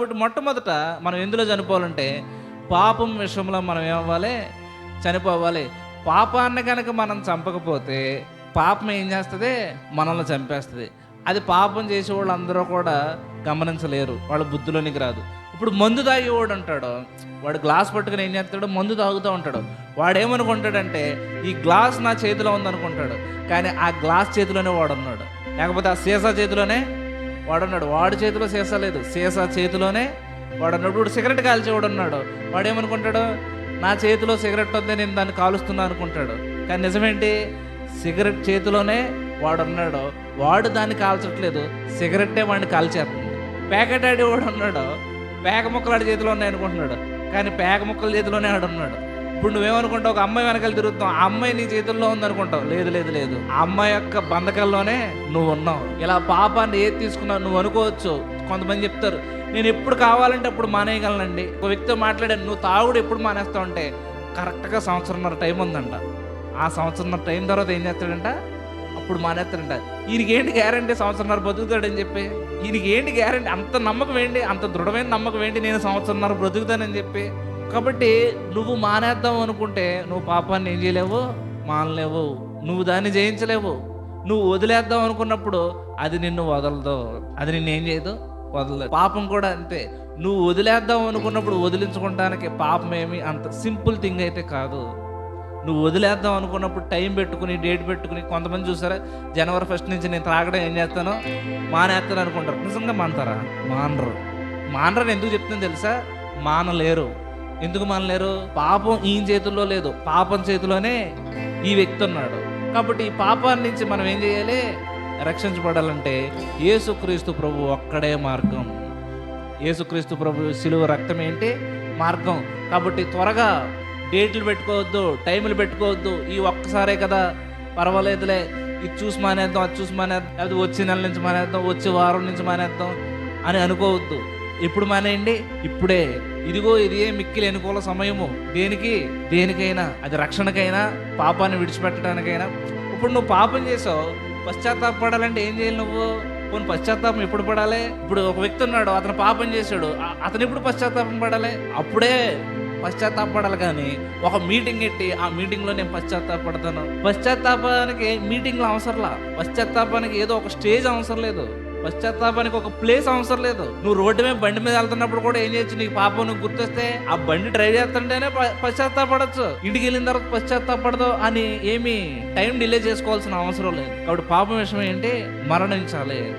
కాబట్టి మొట్టమొదట మనం ఎందులో చనిపోవాలంటే పాపం విషయంలో మనం ఏమవ్వాలి? చనిపోవాలి. పాపాన్ని కనుక మనం చంపకపోతే పాపం ఏం చేస్తుంది? మనల్ని చంపేస్తుంది. అది పాపం చేసే వాళ్ళు అందరూ కూడా గమనించలేరు. వాళ్ళ బుద్ధిలోనికి రాదు. ఇప్పుడు మందు తాగేవాడు అంటాడు వాడు గ్లాస్ పట్టుకుని ఏం చేస్తాడు? మందు తాగుతూ ఉంటాడు. వాడు ఏమనుకుంటాడంటే ఈ గ్లాస్ నా చేతిలో ఉందనుకుంటాడు. కానీ ఆ గ్లాస్ చేతిలోనే వాడు ఉన్నాడు లేకపోతే ఆ సీసా చేతిలోనే వాడున్నాడు. వాడి చేతిలో సీసా లేదు. సీసా చేతిలోనే వాడు అన్నాడు ఇప్పుడు సిగరెట్ కాల్చేవాడు ఉన్నాడు. వాడు ఏమనుకుంటాడు నా చేతిలో సిగరెట్ ఉంది నేను దాన్ని కాలుస్తున్నా అనుకుంటాడు. కానీ నిజమేంటి? సిగరెట్ చేతిలోనే వాడు ఉన్నాడు వాడు దాన్ని కాల్చట్లేదు. సిగరెట్టే వాడిని కాల్చేస్తుంది. ప్యాకెట్ వాడు ఉన్నాడు పేక ముక్కలు ఆడి చేతిలో ఉన్నాయి అనుకుంటున్నాడు కానీ పేక ముక్కల చేతిలోనే ఆడున్నాడు. ఇప్పుడు నువ్వేమనుకుంటావు? ఒక అమ్మాయి వెనకాల తిరుగుతావు ఆ అమ్మాయి నీ చేతుల్లో ఉందనుకుంటావు. లేదు లేదు లేదు. ఆ అమ్మాయి యొక్క బంధకాల్లోనే నువ్వు ఉన్నావు ఇలా పాపాన్ని ఏది తీసుకున్నావు నువ్వు అనుకోవచ్చు. కొంతమంది చెప్తారు నేను ఎప్పుడు కావాలంటే అప్పుడు మానేయగలనండి. ఒక వ్యక్తితో మాట్లాడాను నువ్వు తాగుడు ఎప్పుడు మానేస్తావు అంటే కరెక్ట్గా సంవత్సరంన్నర టైం ఉందంట. ఆ సంవత్సరంన్నర టైం తర్వాత ఏం చేస్తాడంట? అప్పుడు మానేస్తాడంట. ఈయనకి ఏంటి గ్యారంటీ సంవత్సరంన్నర బతుకుతాడని చెప్పి? ఈయనకి ఏంటి గ్యారంటీ? అంత నమ్మకం ఏంటి? అంత దృఢమైన నమ్మకం ఏంటి? నేను సంవత్సరంన్నర బ్రతుకుతానని చెప్పి? కాబట్టి నువ్వు మానేద్దాం అనుకుంటే నువ్వు పాపాన్ని ఏం చేయలేవు? మానలేవు. నువ్వు దాన్ని జయించలేవు. నువ్వు వదిలేద్దాం అనుకున్నప్పుడు అది నిన్ను వదలదు. అది నిన్ను ఏం చేయదు? వదలదు. పాపం కూడా అంతే. నువ్వు వదిలేద్దాం అనుకున్నప్పుడు వదిలించుకోవడానికి పాపం ఏమి అంత సింపుల్ థింగ్ అయితే కాదు. నువ్వు వదిలేద్దాం అనుకున్నప్పుడు టైం పెట్టుకుని డేట్ పెట్టుకుని కొంతమంది చూసారా? జనవరి ఫస్ట్ నుంచి నేను త్రాగడం ఏం చేస్తానో? మానేస్తాను అనుకుంటారు. నిజంగా మానతారా? మానరు. మానరని ఎందుకు చెప్తుంది తెలుసా? మానలేరు. ఎందుకు మానలేరు? పాపం ఈయన చేతుల్లో లేదు. పాపం చేతిలోనే ఈ వ్యక్తి ఉన్నాడు. కాబట్టి ఈ పాపాన్ని నుంచి మనం ఏం చేయాలి? రక్షించబడాలంటే యేసుక్రీస్తు ప్రభు ఒక్కడే మార్గం. యేసుక్రీస్తు ప్రభు సిలువ రక్తం ఏంటి? మార్గం. కాబట్టి త్వరగా డేట్లు పెట్టుకోవద్దు టైంలు పెట్టుకోవద్దు. ఈ ఒక్కసారే కదా. పర్వాలేదులే. ఇది చూసి మానేద్దాం అది చూసి మానేద్దాం. అది వచ్చే నెల నుంచి మానేద్దాం వచ్చే వారం నుంచి మానేద్దాం అని అనుకోవద్దు. ఎప్పుడు మానేయండి. ఇప్పుడే. ఇదిగో ఇదే మిక్కిలి అనుకూల సమయము. దేనికి? దేనికైనా. అది రక్షణకైనా పాపాన్ని విడిచిపెట్టడానికైనా. ఇప్పుడు నువ్వు పాపం చేసావు. పశ్చాత్తాపడాలంటే ఏం చేయాలి నువ్వు? కొన్ని పశ్చాత్తాపం ఎప్పుడు పడాలి? ఇప్పుడు ఒక వ్యక్తి ఉన్నాడు అతను పాపం చేశాడు. అతను ఎప్పుడు పశ్చాత్తాపం పడాలి? అప్పుడే పశ్చాత్తాపడాలి కానీ ఒక మీటింగ్ ఎట్టి ఆ మీటింగ్లో నేను పశ్చాత్తాపడతాను పశ్చాత్తాపానికి మీటింగ్లో అవసరంలా? పశ్చాత్తాపానికి ఏదో ఒక స్టేజ్ అవసరం లేదు. పశ్చాత్తాపానికి ఒక ప్లేస్ అవసరం లేదు. నువ్వు రోడ్డు మీద బండి మీద వెళ్తున్నప్పుడు కూడా ఏం చేయొచ్చు? నీకు పాపం నువ్వు గుర్తొస్తే ఆ బండి డ్రైవ్ చేస్తుంటేనే పశ్చాత్తాపడచ్చు. ఇంటికి వెళ్ళిన తర్వాత పశ్చాత్తాపడదు అని ఏమి టైం డిలే చేసుకోవాల్సిన అవసరం లేదు. కాబట్టి పాపం విషయం ఏంటి? మరణించాలి.